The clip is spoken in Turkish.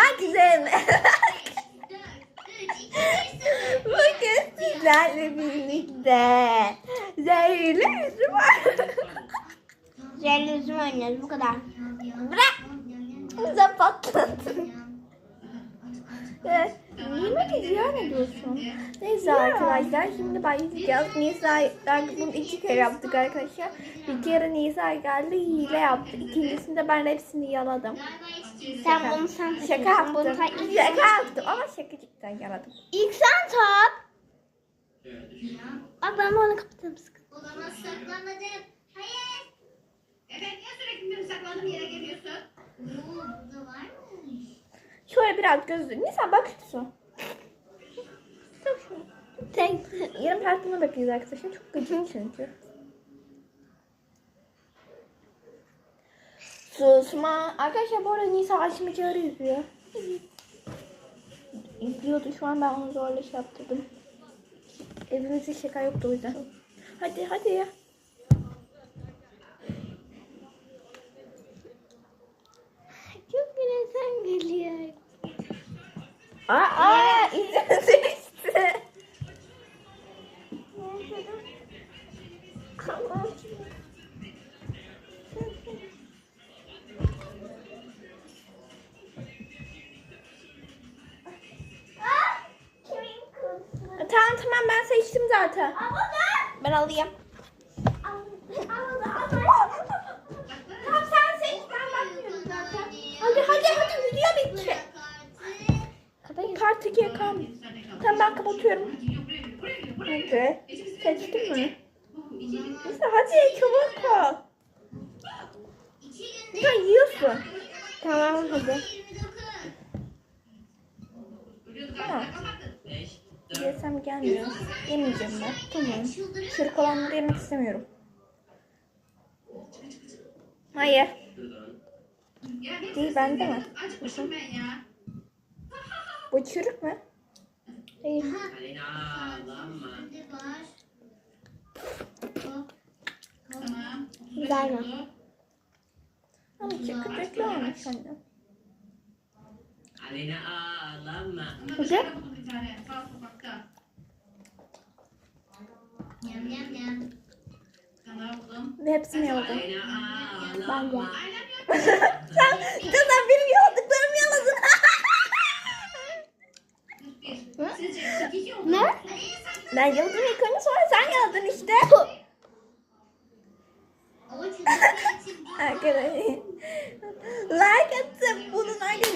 Herkese Bugün sizlerle birlikte zehirli yüzüm var. Zehirli üzüm oynuyoruz bu kadar. Bırak. Bize patladın. Evet. Niye böyle ziyan ediyorsun? Neyse arkadaşlar şimdi başlayacağız. Nisa bunu iki kere yaptık arkadaşlar. Bir kere Nisa geldi hile yaptı. İkincisinde ben hepsini yaladım. Sen bunu sen Şaka yaptım. Bunu sen ilk, Şaka yaptım ama şakacıktan yaladım. ilk sen tak. Bak ben bunu kapatıyorum sıkı. Olamaz saklamadım. Hayır. Evet niye sürekli benim saklandığım yere geliyorsun? Oo burada var mı? Şöyle biraz gözlü. Nisa bak şu. Tek. Yarım tartına bakıyoruz arkadaşlar. Çok gıcık çünkü. Susma. Arkadaşlar bu arada Nisa aşmacıları izliyor. İzliyordu. Şu an ben onu zorla şey yaptırdım. Evimizde şaka yoktu o yüzden. Hadi hadi ya. Çok güzel geliyor. Aa, aa izin ben seçtim zaten. Ben alayım. Tamam sen seç ben bakmıyorum zaten. Hadi hadi hadi video bitti. Kapatın kartı yakam. Tamam ben kapatıyorum. Hadi. Seçtin mi? Neyse hadi çabuk ol. Yiyorsun. Tamam hadi. Tamam. Yesem gelmiyor. Yemeyeceğim ben. Tamam. Çırık olanları yemek istemiyorum. Hayır. Değil bende mi? Bu çürük mü? Tamam. Güzel mi? Ama çırıklıklı olmuş anne. Aleyna ağlama. Hocam? Bir Hepsini yaladım. Ben de. sen, sen, benim yaladıklarımı yaladın. ne? Ben yaladım ilk önce sonra sen yaladın işte. Arkadaşlar like atıp bunun aynı